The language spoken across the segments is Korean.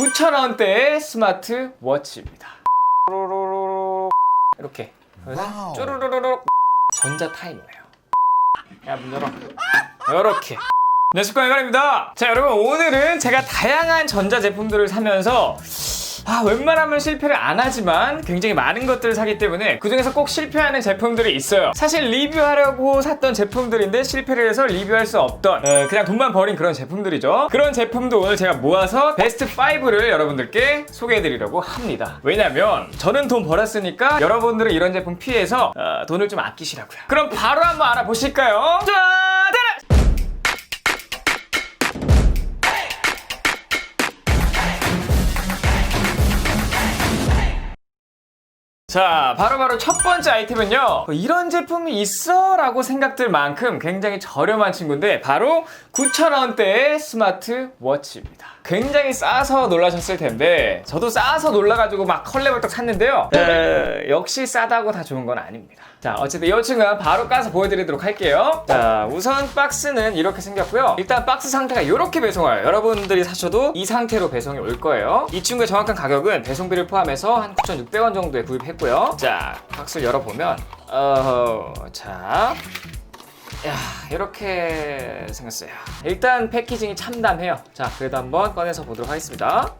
9,000원대의 스마트 워치입니다. 이렇게 와우. 쭈루루루룩 전자 타이머예요. 야, 문 열어. 이렇게. 네, 숙광이관입니다. 자, 여러분, 오늘은 제가 다양한 전자 제품들을 사면서 아, 웬만하면 실패를 안 하지만 굉장히 많은 것들을 사기 때문에 그중에서 꼭 실패하는 제품들이 있어요. 사실 리뷰하려고 샀던 제품들인데 실패를 해서 리뷰할 수 없던 어, 그냥 돈만 버린 그런 제품들이죠. 그런 제품도 오늘 제가 모아서 베스트 5를 여러분들께 소개해드리려고 합니다. 왜냐면 저는 돈 벌었으니까 여러분들은 이런 제품 피해서 어, 돈을 좀 아끼시라고요. 그럼 바로 한번 알아보실까요? 자, 들 자, 바로 바로 첫 번째 아이템은요. 이런 제품이 있어? 라고 생각 들 만큼 굉장히 저렴한 친구인데, 바로 9,000원대의 스마트 워치입니다. 굉장히 싸서 놀라셨을 텐데, 저도 싸서 놀라가지고 막 컬레벌떡 샀는데요. 에, 역시 싸다고 다 좋은 건 아닙니다. 자, 어쨌든 이 친구는 바로 까서 보여드리도록 할게요. 자, 우선 박스는 이렇게 생겼고요. 일단 박스 상태가 이렇게 배송와요. 여러분들이 사셔도 이 상태로 배송이 올 거예요. 이 친구의 정확한 가격은 배송비를 포함해서 한 9,600원 정도에 구입했고요. 자, 박스를 열어보면, 어, 자. 야, 이렇게 생겼어요. 일단 패키징이 참담해요. 자, 그래도 한번 꺼내서 보도록 하겠습니다.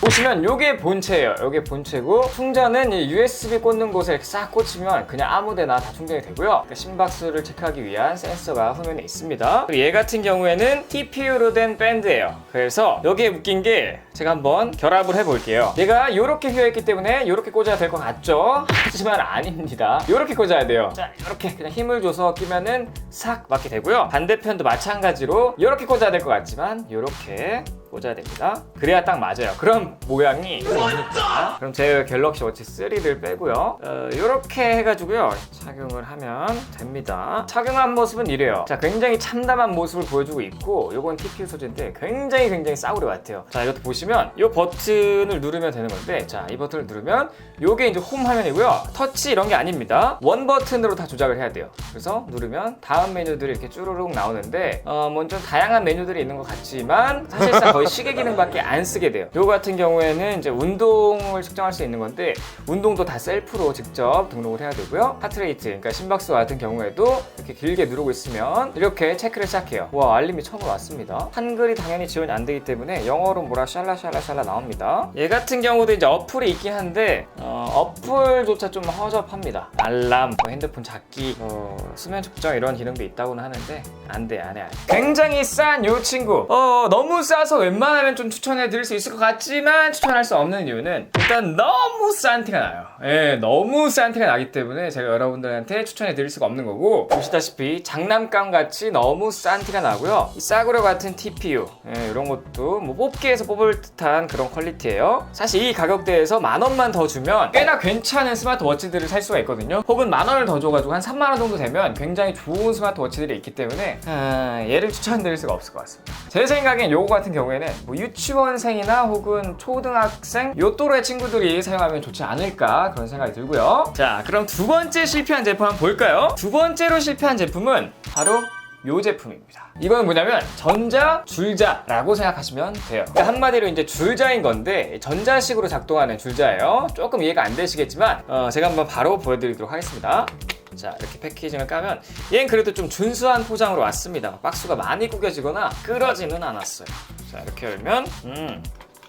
보시면 요게 본체예요. 요게 본체고 충전은 이 USB 꽂는 곳에 이렇게 싹 꽂히면 그냥 아무데나 다 충전이 되고요. 그러니까 심박수를 체크하기 위한 센서가 후면에 있습니다. 얘 같은 경우에는 TPU로 된 밴드예요. 그래서 여기에 묶인 게 제가 한번 결합을 해볼게요. 얘가 이렇게 휘어있기 때문에 이렇게 꽂아야 될 것 같죠? 하지만 아닙니다. 이렇게 꽂아야 돼요. 자, 이렇게 그냥 힘을 줘서 끼면은 싹 맞게 되고요. 반대편도 마찬가지로 이렇게 꽂아야 될 것 같지만 이렇게 꽂아야 됩니다. 그래야 딱 맞아요. 그럼 모양이 뭡니까? 그럼 제 갤럭시 워치 3를 빼고요. 어, 이렇게 해가지고요. 착용을 하면 됩니다. 착용한 모습은 이래요. 자, 굉장히 참담한 모습을 보여주고 있고, 요건 TPU 소재인데 굉장히 굉장히 싸구려 같아요. 자, 이것도 보시면 이 버튼을 누르면 되는 건데, 자, 이 버튼을 누르면 요게 이제 홈 화면이고요. 터치 이런 게 아닙니다. 원 버튼으로 다 조작을 해야 돼요. 그래서 누르면 다음 메뉴들이 이렇게 쭈루룩 나오는데, 어, 먼저 다양한 메뉴들이 있는 것 같지만 사실상 거의 시계 기능밖에 안 쓰게 돼요. 요 같은 경우에는 이제 운동을 측정할 수 있는 건데 운동도 다 셀프로 직접 등록을 해야 되고요. 하트레이트, 그러니까 심박수 같은 경우에도 이렇게 길게 누르고 있으면 이렇게 체크를 시작해요. 와 알림이 처음으로 왔습니다. 한글이 당연히 지원이 안 되기 때문에 영어로 뭐라 샬라샬라샬라 나옵니다. 얘 같은 경우도 이제 어플이 있긴 한데 어, 어플조차 좀 허접합니다. 알람, 뭐 핸드폰 잡기, 어, 수면 측정 이런 기능도 있다고는 하는데 안 돼, 안 해. 굉장히 싼 요 친구. 어, 너무 싸서 웬만하면 좀 추천해 드릴 수 있을 것 같지만 추천할 수 없는 이유는 일단 너무 싼 티가 나요. 예, 너무 싼 티가 나기 때문에 제가 여러분들한테 추천해 드릴 수가 없는 거고 보시다시피 장난감 같이 너무 싼 티가 나고요. 이 싸구려 같은 TPU 예, 이런 것도 뭐 뽑기에서 뽑을 듯한 그런 퀄리티예요. 사실 이 가격대에서 만 원만 더 주면 꽤나 괜찮은 스마트워치들을 살 수가 있거든요. 혹은 만 원을 더 줘가지고 한 3만 원 정도 되면 굉장히 좋은 스마트워치들이 있기 때문에 아, 얘를 추천드릴 수가 없을 것 같습니다. 제 생각엔 요거 같은 경우에 는 뭐 유치원생이나 혹은 초등학생 요 또래 친구들이 사용하면 좋지 않을까 그런 생각이 들고요. 자, 그럼 두 번째 실패한 제품 한번 볼까요? 두 번째로 실패한 제품은 바로 요 제품입니다. 이건 뭐냐면 전자 줄자라고 생각하시면 돼요. 그러니까 한마디로 이제 줄자인 건데 전자식으로 작동하는 줄자예요. 조금 이해가 안 되시겠지만 어, 제가 한번 바로 보여드리도록 하겠습니다. 자 이렇게 패키징을 까면 얘는 그래도 좀 준수한 포장으로 왔습니다. 박스가 많이 구겨지거나 끌어지는 않았어요. 자 이렇게 열면 음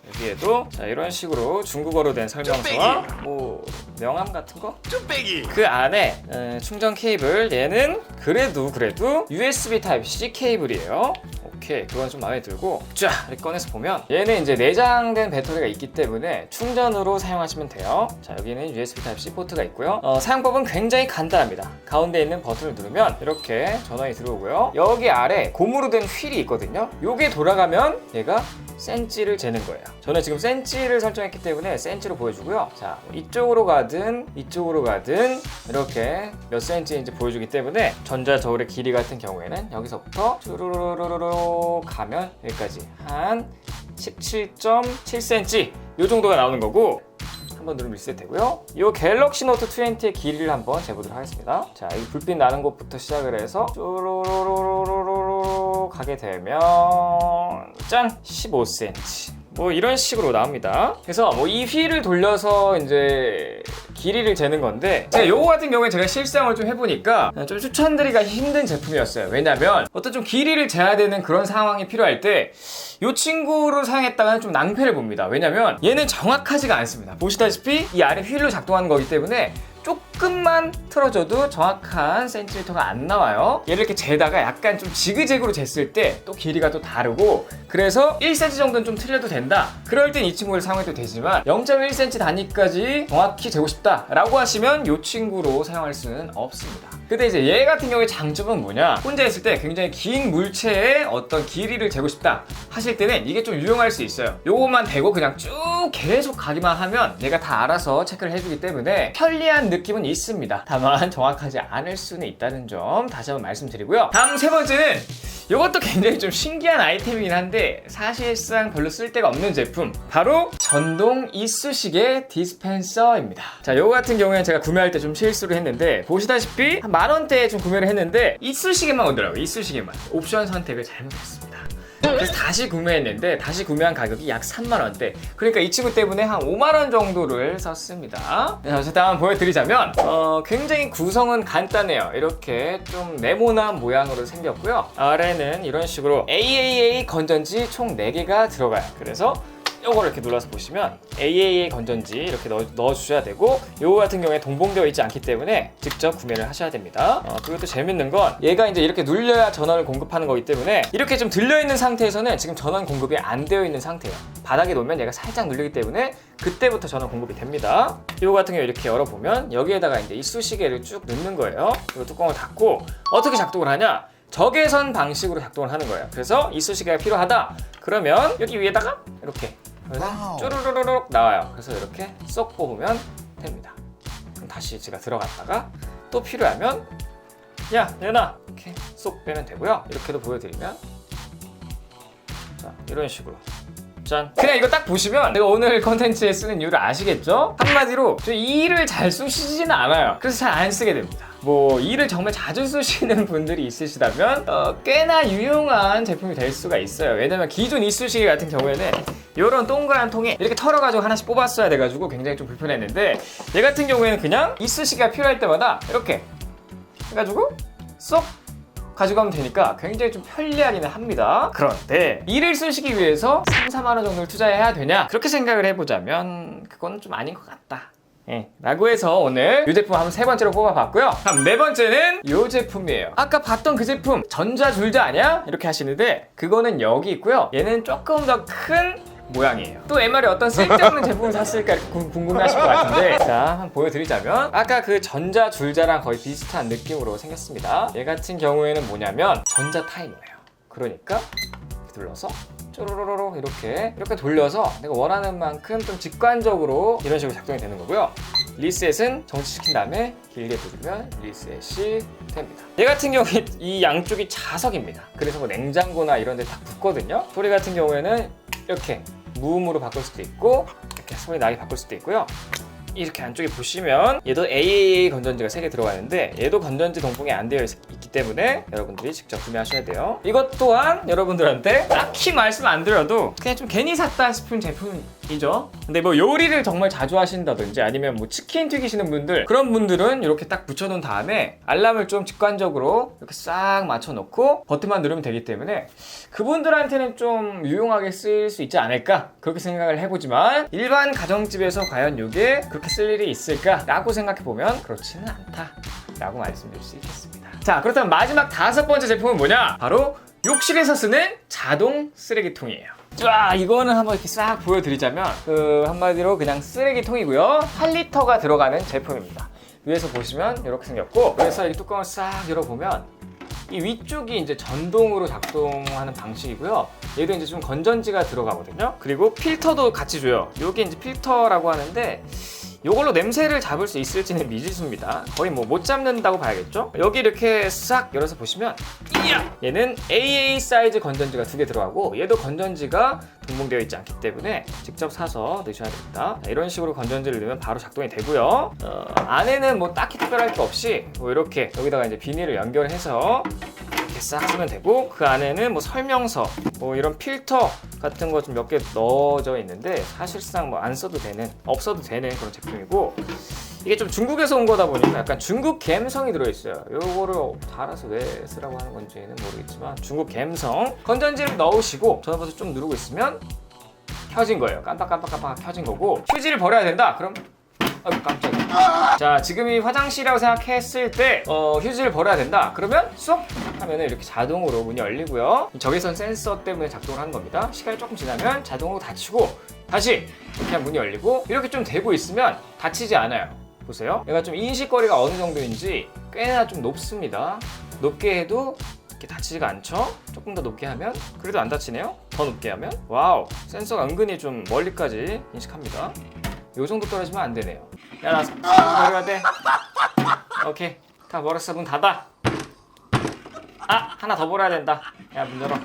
여기에도 자 이런 식으로 중국어로 된 설명서와 뭐 명함 같은 거 쭈빼기 그 안에 에, 충전 케이블 얘는 그래도 그래도 USB 타입 C 케이블이에요. 오케이 그건 좀 마음에 들고 자 이렇게 꺼내서 보면 얘는 이제 내장된 배터리가 있기 때문에 충전으로 사용하시면 돼요. 자 여기는 USB 타입 C 포트가 있고요. 어, 사용법은 굉장히 간단합니다. 가운데 있는 버튼을 누르면 이렇게 전원이 들어오고요. 여기 아래 고무로 된 휠이 있거든요. 요게 돌아가면 얘가 센치를 재는 거예요. 저는 지금 센치를 설정했기 때문에 센치로 보여주고요. 자, 이쪽으로 가든 이쪽으로 가든 이렇게 몇 센치인지 보여주기 때문에 전자 저울의 길이 같은 경우에는 여기서부터 쭈루루루루루 가면 여기까지 한 17.7cm 이 정도가 나오는 거고 한번 누르면 리셋 되고요. 이 갤럭시 노트 20의 길이를 한번 재보도록 하겠습니다. 자, 이 불빛 나는 곳부터 시작을 해서 쭈루루루루 가게 되면 짠! 15cm. 뭐 이런 식으로 나옵니다. 그래서 뭐 이 휠을 돌려서 이제 길이를 재는 건데 제가 요거 같은 경우에 제가 실상을 좀 해보니까 좀 추천드리기가 힘든 제품이었어요. 왜냐면 어떤 좀 길이를 재야 되는 그런 상황이 필요할 때이 친구를 사용했다가는 좀 낭패를 봅니다. 왜냐면 얘는 정확하지가 않습니다. 보시다시피 이 아래 휠로 작동하는 거기 때문에 조금만 틀어줘도 정확한 센티미터가 안 나와요. 얘를 이렇게 재다가 약간 좀 지그재그로 쟀을 때 또 길이가 또 다르고 그래서 1cm 정도는 좀 틀려도 된다. 그럴 땐 이 친구를 사용해도 되지만 0.1cm 단위까지 정확히 재고 싶다 라고 하시면 이 친구로 사용할 수는 없습니다. 근데 이제 얘 같은 경우에 장점은 뭐냐? 혼자 있을 때 굉장히 긴 물체의 어떤 길이를 재고 싶다 하실 때는 이게 좀 유용할 수 있어요. 요것만 대고 그냥 쭉 계속 가기만 하면 얘가 다 알아서 체크를 해주기 때문에 편리한 느낌은 있습니다. 다만 정확하지 않을 수는 있다는 점 다시 한번 말씀드리고요. 다음 세 번째는 이것도 굉장히 좀 신기한 아이템이긴 한데 사실상 별로 쓸 데가 없는 제품. 바로 전동 이쑤시개 디스펜서입니다. 자 요거 같은 경우에는 제가 구매할 때 좀 실수를 했는데 보시다시피 한 만원대에 좀 구매를 했는데 이쑤시개만 오더라고요 이쑤시개만. 옵션 선택을 잘못했습니다 그래서 다시 구매했는데 다시 구매한 가격이 약 3만원대. 그러니까 이 친구 때문에 한 5만원 정도를 썼습니다. 네, 어쨌든 한번 보여드리자면 어, 굉장히 구성은 간단해요. 이렇게 좀 네모난 모양으로 생겼고요. 아래는 이런 식으로 AAA 건전지 총 4개가 들어가요. 그래서 요거를 이렇게 눌러서 보시면 AAA 건전지 이렇게 넣어, 넣어 주셔야 되고 요거 같은 경우에 동봉되어 있지 않기 때문에 직접 구매를 하셔야 됩니다. 어, 그리고 또 재밌는 건 얘가 이제 이렇게 눌려야 전원을 공급하는 거기 때문에 이렇게 좀 들려있는 상태에서는 지금 전원 공급이 안 되어 있는 상태예요. 바닥에 놓으면 얘가 살짝 눌리기 때문에 그때부터 전원 공급이 됩니다. 요거 같은 경우 이렇게 열어보면 여기에다가 이제 이쑤시개를 쭉 넣는 거예요. 그리고 뚜껑을 닫고 어떻게 작동을 하냐? 적외선 방식으로 작동을 하는 거예요. 그래서 이쑤시개가 필요하다. 그러면 여기 위에다가 이렇게 그래서 와우. 쭈루루루룩 나와요. 그래서 이렇게 쏙 뽑으면 됩니다. 그럼 다시 제가 들어갔다가 또 필요하면 야 얘나 이렇게 쏙 빼면 되고요. 이렇게도 보여드리면 자 이런 식으로 짠 그냥 이거 딱 보시면 내가 오늘 컨텐츠에 쓰는 이유를 아시겠죠? 한마디로 저 이를 잘 쑤시지는 않아요. 그래서 잘 안 쓰게 됩니다. 뭐 이를 정말 자주 쓰시는 분들이 있으시다면 어, 꽤나 유용한 제품이 될 수가 있어요. 왜냐면 기존 이쑤시개 같은 경우에는 이런 동그란 통에 이렇게 털어가지고 하나씩 뽑았어야 돼가지고 굉장히 좀 불편했는데 얘 같은 경우에는 그냥 이쑤시개가 필요할 때마다 이렇게 해가지고 쏙 가져가면 되니까 굉장히 좀 편리하기는 합니다. 그런데 일을 쓰시기 위해서 3, 4만 원 정도를 투자해야 되냐? 그렇게 생각을 해보자면 그건 좀 아닌 것 같다. 예, 라고 해서 오늘 이 제품 한번 세 번째로 뽑아봤고요. 네 번째는 이 제품이에요. 아까 봤던 그 제품 전자줄자 아니야? 이렇게 하시는데 그거는 여기 있고요. 얘는 조금 더 큰 모양이에요. 또 MR이 어떤 쓸데없는 제품을 샀을까 이렇게 궁- 궁금해하실 것 같은데 자 한번 보여드리자면 아까 그 전자 줄자랑 거의 비슷한 느낌으로 생겼습니다. 얘 같은 경우에는 뭐냐면 전자 타이머예요. 그러니까 눌러서 쪼로로로로 이렇게 이렇게 돌려서 내가 원하는 만큼 좀 직관적으로 이런 식으로 작동이 되는 거고요. 리셋은 정지시킨 다음에 길게 누르면 리셋이 됩니다. 얘 같은 경우에 이 양쪽이 자석입니다. 그래서 뭐 냉장고나 이런 데 다 붙거든요. 소리 같은 경우에는 이렇게 무음으로 바꿀 수도 있고 이렇게 소리 나게 바꿀 수도 있고요. 이렇게 안쪽에 보시면 얘도 AAA 건전지가 3개 들어가 있는데 얘도 건전지 동봉이 안 되어 있, 기 때문에 여러분들이 직접 구매하셔야 돼요. 이것 또한 여러분들한테 딱히 말씀 안 드려도 그냥 좀 괜히 샀다 싶은 제품이죠. 근데 뭐 요리를 정말 자주 하신다든지 아니면 뭐 치킨 튀기시는 분들 그런 분들은 이렇게 딱 붙여놓은 다음에 알람을 좀 직관적으로 이렇게 싹 맞춰놓고 버튼만 누르면 되기 때문에 그분들한테는 좀 유용하게 쓰일 수 있지 않을까 그렇게 생각을 해보지만 일반 가정집에서 과연 이게 그 렇게 쓸 일이 있을까 라고 생각해 보면 그렇지는 않다 라고 말씀드릴 수 있겠습니다 자 그렇다면 마지막 다섯 번째 제품은 뭐냐 바로 욕실에서 쓰는 자동 쓰레기통이에요 자 이거는 한번 이렇게 싹 보여드리자면 그 한마디로 그냥 쓰레기통이고요 8리터가 들어가는 제품입니다 위에서 보시면 이렇게 생겼고 그래서 이 뚜껑을 싹 열어보면 이 위쪽이 이제 전동으로 작동하는 방식이고요. 얘도 이제 좀 건전지가 들어가거든요. 그리고 필터도 같이 줘요. 요게 이제 필터라고 하는데 요걸로 냄새를 잡을 수 있을지는 미지수입니다. 거의 뭐 못 잡는다고 봐야겠죠? 여기 이렇게 싹 열어서 보시면! 얘는 AA 사이즈 건전지가 두 개 들어가고 얘도 건전지가 동봉되어 있지 않기 때문에 직접 사서 넣으셔야 됩니다. 자, 이런 식으로 건전지를 넣으면 바로 작동이 되고요. 어, 안에는 뭐 딱히 특별할 게 없이 뭐 이렇게 여기다가 이제 비닐을 연결해서 이렇게 싹 쓰면 되고 그 안에는 뭐 설명서 뭐 이런 필터 같은 거 좀 몇 개 넣어져 있는데 사실상 뭐 안 써도 되는 없어도 되는 그런 제품이고 이게 좀 중국에서 온 거다 보니까 약간 중국 감성이 들어있어요. 요거를 달아서 왜 쓰라고 하는 건지는 모르겠지만 중국 감성 건전지를 넣으시고 전화버튼 좀 누르고 있으면 켜진 거예요. 깜빡깜빡깜빡 켜진 거고 휴지를 버려야 된다. 그럼 아이고 깜짝이야. 자 지금이 화장실이라고 생각했을 때 어, 휴지를 버려야 된다. 그러면 쏙 하면 이렇게 자동으로 문이 열리고요. 이 적외선 센서 때문에 작동을 하는 겁니다. 시간이 조금 지나면 자동으로 닫히고 다시 이렇게 문이 열리고 이렇게 좀 되고 있으면 닫히지 않아요. 보세요. 얘가 좀 인식거리가 어느 정도인지 꽤나 좀 높습니다. 높게 해도 이렇게 닫히지가 않죠? 조금 더 높게 하면 그래도 안 닫히네요? 더 높게 하면 와우 센서가 은근히 좀 멀리까지 인식합니다 요 정도 떨어지면 안 되네요 야나 버려야 돼. 오케이. 다 버렸어. 문 닫아. 아 하나 더 버려야 된다. 야 문 열어.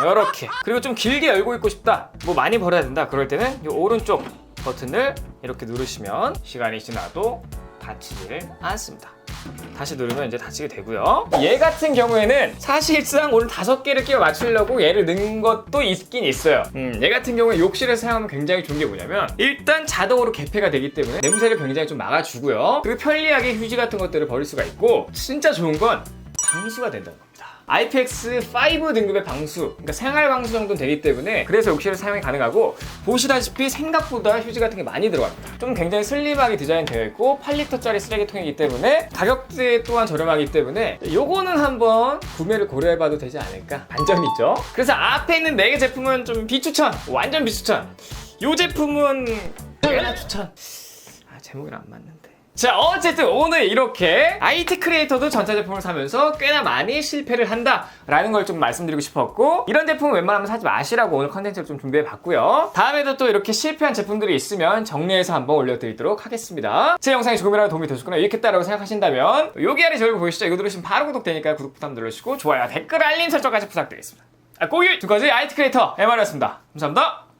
이렇게. 그리고 좀 길게 열고 있고 싶다. 뭐 많이 버려야 된다. 그럴 때는 이 오른쪽 버튼을 이렇게 누르시면 시간이 지나도 닫히지를 않습니다 다시 누르면 이제 닫히게 되고요. 얘 같은 경우에는 사실상 오늘 다섯 개를 끼워 맞추려고 얘를 넣은 것도 있긴 있어요. 음, 얘 같은 경우에 욕실에 사용하면 굉장히 좋은 게 뭐냐면 일단 자동으로 개폐가 되기 때문에 냄새를 굉장히 좀 막아주고요. 그리고 편리하게 휴지 같은 것들을 버릴 수가 있고 진짜 좋은 건 방수가 된다는 겁니다. IPX5 등급의 방수, 그러니까 생활 방수 정도는 되기 때문에 그래서 욕실을 사용이 가능하고 보시다시피 생각보다 휴지 같은 게 많이 들어갑니다. 좀 굉장히 슬림하게 디자인되어 있고 8리터짜리 쓰레기통이기 때문에 가격대 또한 저렴하기 때문에 요거는 한번 구매를 고려해봐도 되지 않을까 반점이 있죠. 그래서 앞에 있는 4개 제품은 좀 비추천, 완전 비추천. 요 제품은 꽤나 추천. 아 제목이랑 안 맞는데. 자 어쨌든 오늘 이렇게 IT 크리에이터도 전자제품을 사면서 꽤나 많이 실패를 한다라는 걸 좀 말씀드리고 싶었고 이런 제품은 웬만하면 사지 마시라고 오늘 컨텐츠를 좀 준비해 봤고요. 다음에도 또 이렇게 실패한 제품들이 있으면 정리해서 한번 올려드리도록 하겠습니다. 제 영상이 조금이라도 도움이 되셨거나 유익했다라고 생각하신다면 여기 아래 저기 보이시죠? 이거 누르시면 바로 구독되니까 구독 버튼 눌러주시고 좋아요 댓글 알림 설정까지 부탁드리겠습니다. 아, 꼭이 두 가지 IT 크리에이터 MR이었습니다. 감사합니다